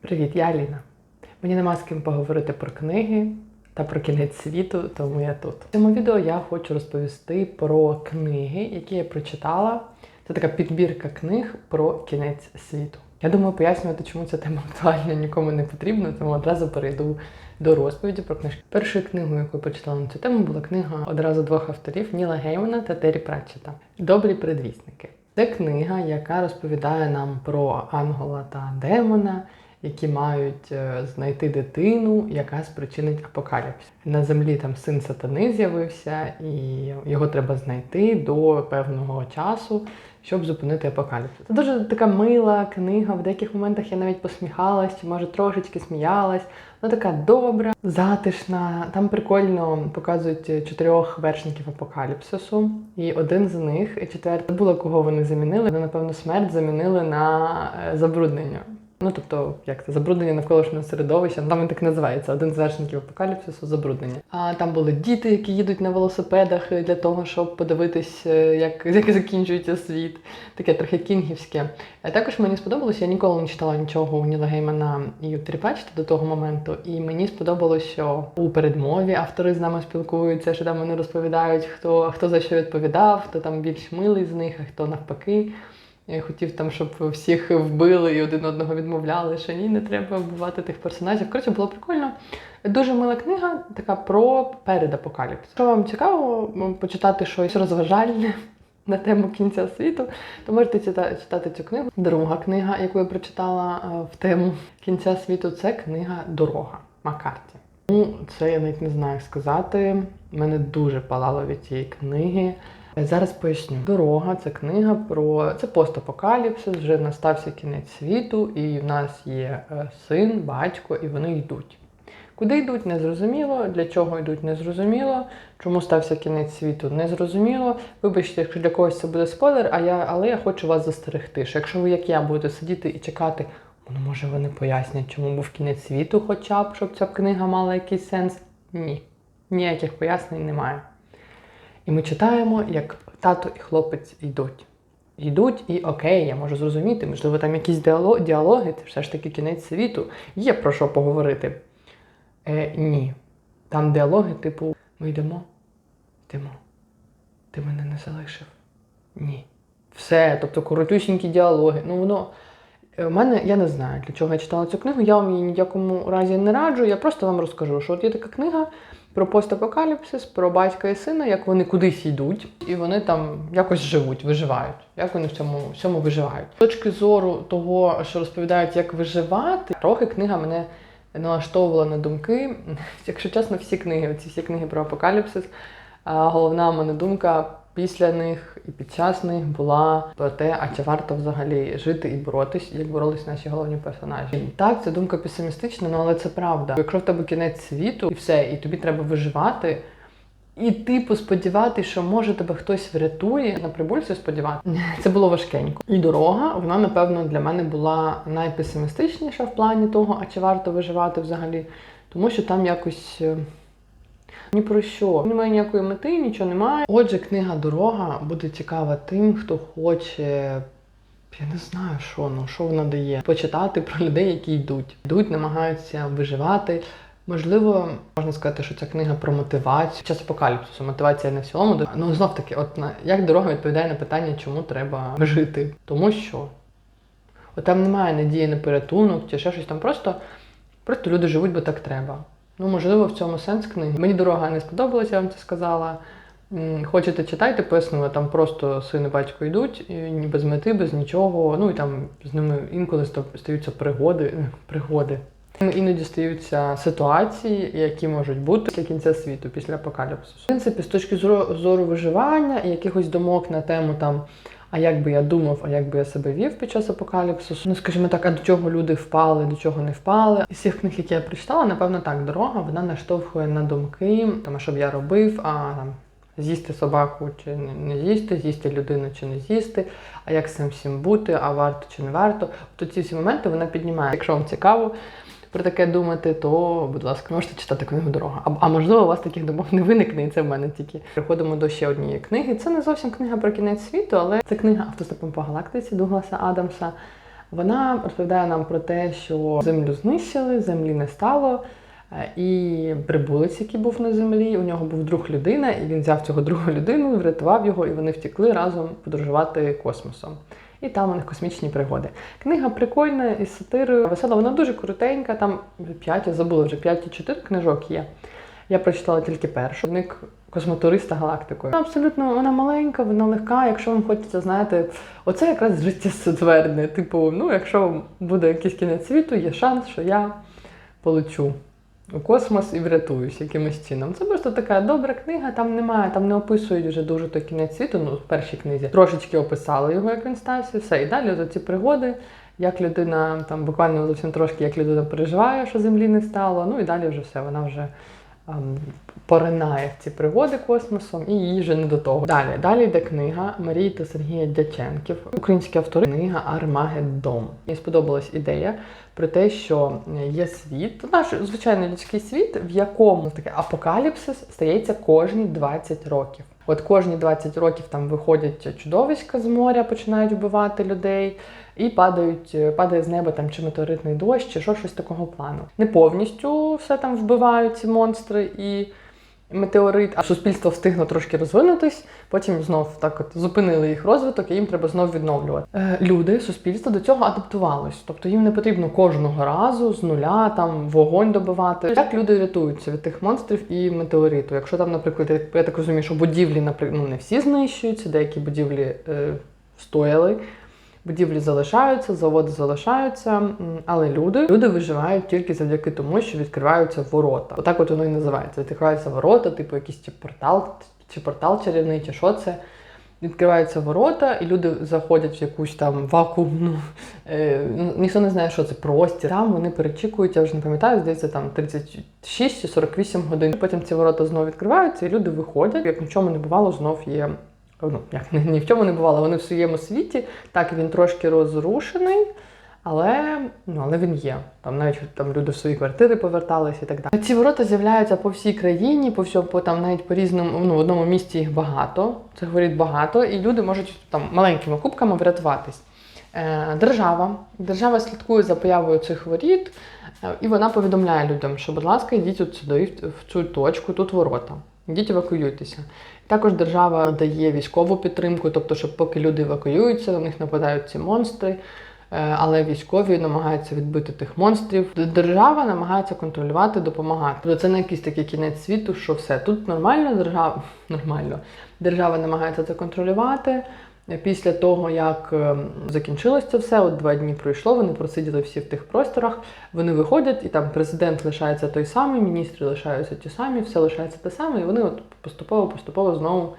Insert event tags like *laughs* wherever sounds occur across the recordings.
Привіт, я Аліна. Мені нема з ким поговорити про книги та про кінець світу, тому я тут. В цьому відео я хочу розповісти про книги, які я прочитала. Це така підбірка книг про кінець світу. Я думаю, пояснювати, чому ця тема актуальна, нікому не потрібно, тому одразу перейду до розповіді про книжки. Першою книгою, яку я прочитала на цю тему, була книга одразу двох авторів Ніла Геймана та Террі Пратчета Добрі предвісники. Це книга, яка розповідає нам про Ангола та Демона, які мають е, знайти дитину, яка спричинить апокаліпсис. На землі там син сатани з'явився, і його треба знайти до певного часу, щоб зупинити апокаліпсис. Це дуже така мила книга. В деяких моментах я навіть посміхалась, чи може трошечки сміялась. Вона така добра, затишна. Там прикольно показують чотирьох вершників апокаліпсису. І один з них, четвертий, було кого вони замінили. Вони, напевно, смерть замінили на е, забруднення. Ну, тобто, як це забруднення навколишнього середовища, там він так називається, один з вершників апокаліпсису забруднення. А там були діти, які їдуть на велосипедах для того, щоб подивитись, е, як, *laughs* як закінчується світ. Таке трохи кінгівське. А також мені сподобалося, я ніколи не читала нічого у Ніла Геймана і у Тріпачта до того моменту. І мені сподобалося, що у передмові автори з нами спілкуються, що там вони розповідають, хто, хто за що відповідав, хто там більш милий з них, а хто навпаки. Я хотів там, щоб всіх вбили і один одного відмовляли, що ні, не треба вбивати тих персонажів. Коротше, було прикольно. Дуже мила книга, така про передапокаліпсис. Якщо вам цікаво почитати щось розважальне на тему кінця світу, то можете читати цю книгу. Друга книга, яку я прочитала е, в тему кінця світу, це книга Дорога Маккарті. Ну, це я навіть не знаю як сказати. Мене дуже палало від цієї книги. Зараз поясню. Дорога це книга про це постапокаліпсис, вже настався кінець світу, і в нас є е, син, батько, і вони йдуть. Куди йдуть, незрозуміло, для чого йдуть, незрозуміло. Чому стався кінець світу, незрозуміло. Вибачте, якщо для когось це буде спойлер, а я, але я хочу вас застерегти, що якщо ви, як я, будете сидіти і чекати, ну може вони пояснять, чому був кінець світу, хоча б, щоб ця книга мала якийсь сенс. Ні. Ніяких пояснень немає. І ми читаємо, як тато і хлопець йдуть. Йдуть, і окей, я можу зрозуміти, можливо, там якісь діало- діалоги, це все ж таки кінець світу, є про що поговорити. Е, ні. Там діалоги, типу, ми йдемо, йдемо. Ти мене не залишив. Ні. Все, тобто коротюсінькі діалоги. Ну воно. е, У мене я не знаю, для чого я читала цю книгу. Я вам її ні в якому разі не раджу. Я просто вам розкажу, що от є така книга про постапокаліпсис, про батька і сина, як вони кудись йдуть, і вони там якось живуть, виживають. Як вони в цьому всьому виживають. З точки зору того, що розповідають, як виживати, трохи книга мене налаштовувала на думки. Якщо чесно, всі книги, ці всі книги про апокаліпсис, головна мене думка після них і під час них була про те, а чи варто взагалі жити і боротись, як боролись наші головні персонажі. І так, це думка песимістична, ну але це правда. Якщо в тебе кінець світу і все, і тобі треба виживати. І типу сподіватися, що може тебе хтось врятує на прибульцю сподіватися. *laughs* Це було важкенько. І дорога, вона, напевно, для мене була найпесимістичніша в плані того, а чи варто виживати взагалі. Тому що там якось е, ні про що. Немає ніякої мети, нічого немає. Отже, книга Дорога буде цікава тим, хто хоче. Я не знаю, що ну що вона дає. Почитати про людей, які йдуть. Йдуть, намагаються виживати. Можливо, можна сказати, що ця книга про мотивацію. Час апокаліпсису, мотивація не в цілому. Ну знов таки, от на як дорога відповідає на питання, чому треба жити. Тому що от там немає надії на порятунок чи ще щось там. Просто, просто люди живуть, бо так треба. Ну, можливо, в цьому сенс книги. Мені дорога не сподобалася, я вам це сказала. Хочете читайте, пояснили, там просто син і батько йдуть, і без мети, без нічого. Ну і там з ними інколи стаються пригоди. *laughs* пригоди. Іноді стаються ситуації, які можуть бути після кінця світу, після апокаліпсису. В принципі, з точки зору виживання і якихось думок на тему там. А як би я думав, а як би я себе вів під час апокаліпсису? Ну, скажімо так, а до чого люди впали, до чого не впали. Із всіх книг, які я прочитала, напевно, так, дорога вона наштовхує на думки, там, що б я робив, а там з'їсти собаку чи не- не з'їсти, з'їсти людину чи не з'їсти, а як з цим всім бути, а варто чи не варто. Тобто ці всі моменти вона піднімає. Якщо вам цікаво про таке думати, то, будь ласка, можете читати книгу Дорога. А, а можливо, у вас таких думок не виникне, і це в мене тільки. Переходимо до ще однієї книги. Це не зовсім книга про кінець світу, але це книга автостопом по галактиці Дугласа Адамса. Вона розповідає нам про те, що землю знищили, землі не стало. е, І прибулець, який був на землі, у нього був друг людина, і він взяв цього другу людину, врятував його, і вони втекли разом подорожувати космосом. І там у них космічні пригоди. Книга прикольна із сатирою, весела, вона дуже коротенька, там 5, я забула вже 5 чи 4 книжок є. Я прочитала тільки першу. Вник космотуриста галактикою. Вона абсолютно вона маленька, вона легка. Якщо вам хочеться, знаєте, оце якраз життя сотверне. Типу, ну, якщо буде якийсь кінець світу, є шанс, що я полечу у космос і врятуюсь якимось чином. Це просто така добра книга, там немає, там не описують вже дуже той кінець світу, ну, в першій книзі. Трошечки описали його, як він стався, все. І далі за ці пригоди, як людина, там буквально зовсім трошки, як людина переживає, що землі не стало. Ну і далі вже все, вона вже. Ем, Поринає в ці пригоди космосом і їй вже не до того. Далі, далі йде книга Марії та Сергія Дяченків, українські автори, книга Армагеддон. Мені сподобалась ідея про те, що є світ, наш звичайний людський світ, в якому таке апокаліпсис стається кожні 20 років. От кожні 20 років там виходять чудовиська з моря, починають вбивати людей, і падають, падає з неба там чи метеоритний дощ, чи що щось такого плану. Не повністю все там вбивають ці монстри і метеорит, а суспільство встигло трошки розвинутись, потім знов так от зупинили їх розвиток, і їм треба знов відновлювати. Е, люди, суспільство до цього адаптувалось, тобто їм не потрібно кожного разу з нуля там вогонь добивати. Як люди рятуються від тих монстрів і метеориту? Якщо там, наприклад, я- так розумію, що будівлі, наприклад, ну не всі знищуються, деякі будівлі е, стояли. Будівлі залишаються, заводи залишаються, але люди, люди виживають тільки завдяки тому, що відкриваються ворота. Отак от воно і називається. Відкриваються ворота, типу якийсь чи портал, чи портал чарівний, чи що це. Відкриваються ворота, і люди заходять в якусь там вакуумну, е, ну, ніхто не знає, що це простір. Там вони перечікують, я вже не пам'ятаю, здається, там 36 чи 48 годин. Потім ці ворота знову відкриваються, і люди виходять. Як нічому не бувало, знов є ну, як ні, в чому не бувало, вони в своєму світі. Так, він трошки розрушений, але, ну, але він є. Там навіть там люди в свої квартири поверталися і так далі. Ці ворота з'являються по всій країні, по всьому, по там навіть по різному, ну, в одному місті їх багато, цих воріт багато, і люди можуть там маленькими кубками врятуватись. Е, держава. Держава слідкує за появою цих воріт, е, і вона повідомляє людям, що, будь ласка, йдіть от сюди, в цю точку, тут ворота. Йдіть евакуюйтеся. Також держава дає військову підтримку, тобто, щоб поки люди евакуюються, на них нападають ці монстри. е, Але військові намагаються відбити тих монстрів. Держава намагається контролювати, допомагати. Тобто це не якийсь такий кінець світу, що все тут нормально, держава *laughs* нормально. Держава намагається це контролювати. Після того, як ем, закінчилось це все, от два дні пройшло, вони просиділи всі в тих просторах. Вони виходять, і там президент лишається той самий, міністри лишаються ті самі, все лишається те саме, і вони от поступово, поступово знову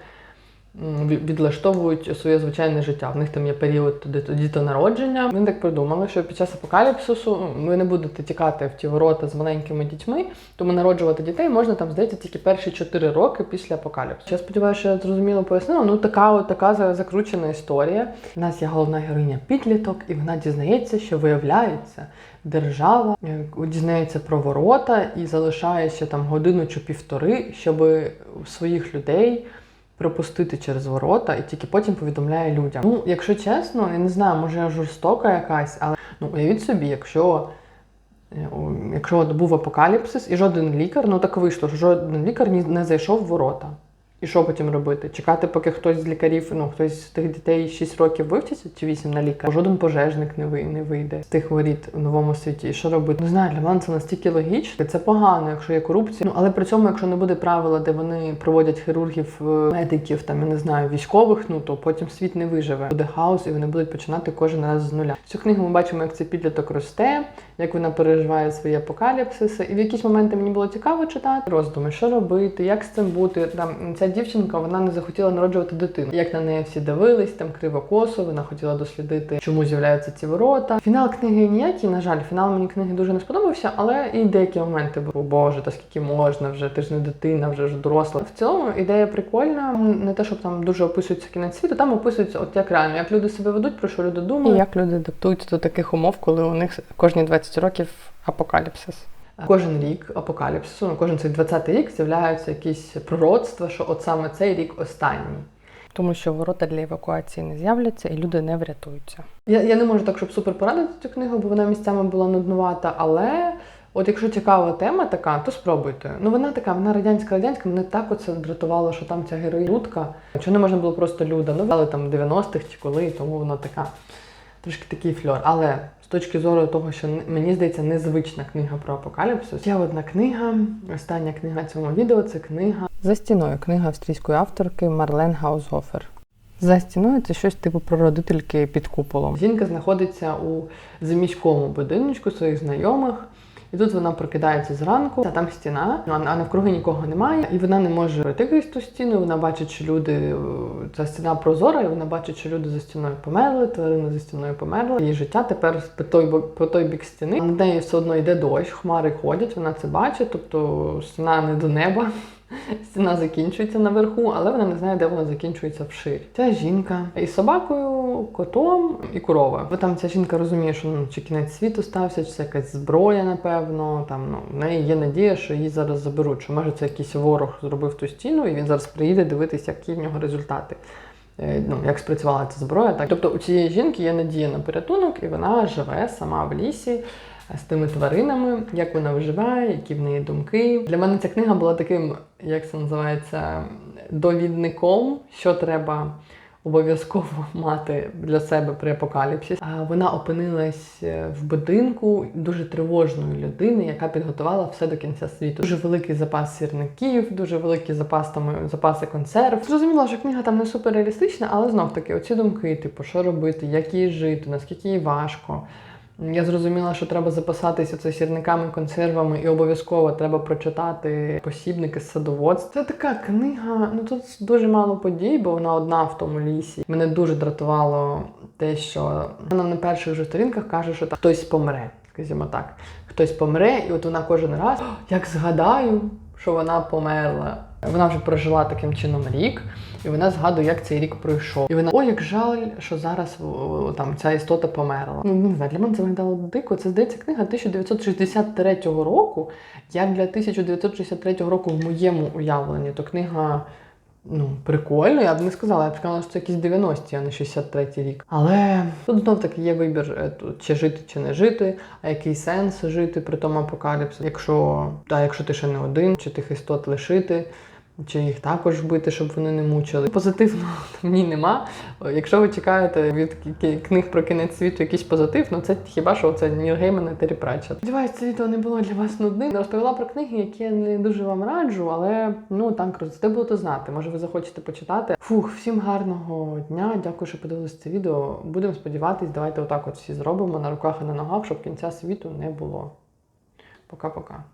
відлаштовують своє звичайне життя. В них там є період дит- дітонародження. Вони так придумали, що під час апокаліпсису ви не будете тікати в ті ворота з маленькими дітьми, тому народжувати дітей можна там, здається, тільки перші 4 роки після апокаліпсису. Я сподіваюся, я зрозуміло пояснила. Ну така от така закручена історія. У нас є головна героїня підліток, і вона дізнається, що виявляється. Держава е, дізнається про ворота і залишає ще там годину чи півтори, щоб своїх людей пропустити через ворота, і тільки потім повідомляє людям. Ну, якщо чесно, я не знаю, може я жорстока якась, але ну уявіть собі, якщо. е, Якщо от був апокаліпсис і жоден лікар, ну так вийшло, що жоден лікар не зайшов в ворота. І що потім робити? Чекати, поки хтось з лікарів, ну хтось з тих дітей 6 років вивчиться чи 8 на лікар, жоден пожежник не ви- не вийде з тих воріт у новому світі. І що робити? Не знаю, для мене це настільки логічно. Це погано, якщо є корупція. Ну але при цьому, якщо не буде правила, де вони проводять хірургів, е, медиків, там я не знаю, військових, ну то потім світ не виживе. Буде хаос, і вони будуть починати кожен раз з нуля. Цю книгу ми бачимо, як цей підліток росте, як вона переживає свої апокаліпсиси. І в якісь моменти мені було цікаво читати роздуми, що робити, як з цим бути. Там ця дівчинка вона не захотіла народжувати дитину. Як на неї всі дивились, там криво косо, вона хотіла дослідити, чому з'являються ці ворота. Фінал книги ніякий, на жаль, фінал мені книги дуже не сподобався, але і деякі моменти були, боже, та скільки можна вже, ти ж не дитина, вже ж доросла. В цілому ідея прикольна. Не те, щоб там дуже описується кінець світу, там описується от як реально, як люди себе ведуть, про що люди думають, і як люди адаптуються до таких умов, коли у них кожні 20 років апокаліпсис. Кожен рік апокаліпсису, ну кожен цей 20-й рік з'являються якісь пророцтва, що от саме цей рік останній. Тому що ворота для евакуації не з'являться і люди не врятуються. Я, я не можу так, щоб супер порадити цю книгу, бо вона місцями була нуднувата, але. От якщо цікава тема така, то спробуйте. Ну вона така, вона радянська радянська, мене так оце дратувало, що там ця героїня Людка. Чи не можна було просто Люда? Ну, але там 90-х чи коли, тому вона така трошки такий фльор. Але з точки зору того, що мені здається, незвична книга про апокаліпсис. Є одна книга, остання книга цього відео це книга За стіною, книга австрійської авторки Марлен Гаузгофер. За стіною це щось типу прародительки під куполом. Жінка знаходиться у заміському будиночку своїх знайомих. І тут вона прокидається зранку, а там стіна, а навкруги нікого немає, і вона не може пройти ту стіну. Вона бачить, що люди е, ця стіна прозора, і вона бачить, що люди за стіною померли, тварини за стіною померли. Її життя тепер по той по той бік стіни. На неї все одно йде дощ, хмари ходять, вона це бачить, тобто стіна не до неба. *laughs* Стіна закінчується наверху, але вона не знає, де вона закінчується вширь. Ця жінка із собакою, котом і корова. Бо там ця жінка розуміє, що ну чи кінець світу стався, чи це якась зброя, напевно. Там ну в неї є надія, що її зараз заберуть. Що може це якийсь ворог зробив ту стіну, і він зараз приїде дивитися, які в нього результати. Е, Ну, як спрацювала ця зброя, так тобто у цієї жінки є надія на порятунок, і вона живе сама в лісі е, з тими тваринами, як вона виживає, які в неї думки. Для мене ця книга була таким, як це називається, довідником, що треба обов'язково *laughs* мати для себе при апокаліпсисі. А Вона опинилась е, в будинку дуже тривожної людини, яка підготувала все до кінця світу. Дуже великий запас сірників, дуже великий запас там запаси консерв. Зрозуміло, що книга там не суперреалістична, але знов таки оці думки, типу, що робити, як їй жити, наскільки їй важко. Я зрозуміла, що треба запасатися це сірниками, консервами, і обов'язково треба прочитати посібники з садоводства. Це така книга. Ну тут дуже мало подій, бо вона одна в тому лісі. Мене дуже дратувало те, що вона на перших же сторінках каже, що там хтось помре. Скажімо так, хтось помре, і от вона кожен раз, як згадаю, що вона померла. Вона вже прожила таким чином рік, і вона згадує, як цей рік пройшов. І вона, ой, як жаль, що зараз там ця істота померла. Ну не знаю, для мене це виглядало дико. Це здається книга 1963 року. Як для 1963 року в моєму уявленні, то книга. Ну, прикольно, я б не сказала, я б сказала, що це якісь 90-ті, а не 63-й рік. Але тут знов таки є вибір, е, чи жити, чи не жити, а який сенс жити при тому апокаліпсисі. Якщо, та, якщо ти ще не один, чи тих істот лишити, чи їх також вбити, щоб вони не мучили. Позитивно *laughs* в ній нема. Якщо ви чекаєте від книг про кінець світу якийсь позитив, ну це хіба що це Ніл Гейман і Террі Пратчет. Сподіваюсь, це відео не було для вас нудним. Розповіла про книги, які я не дуже вам раджу, але ну так розте будете знати. Може, ви захочете почитати. Фух, всім гарного дня. Дякую, що подивилися це відео. Будемо сподіватись, давайте отак от всі зробимо на руках і на ногах, щоб кінця світу не було. Пока-пока.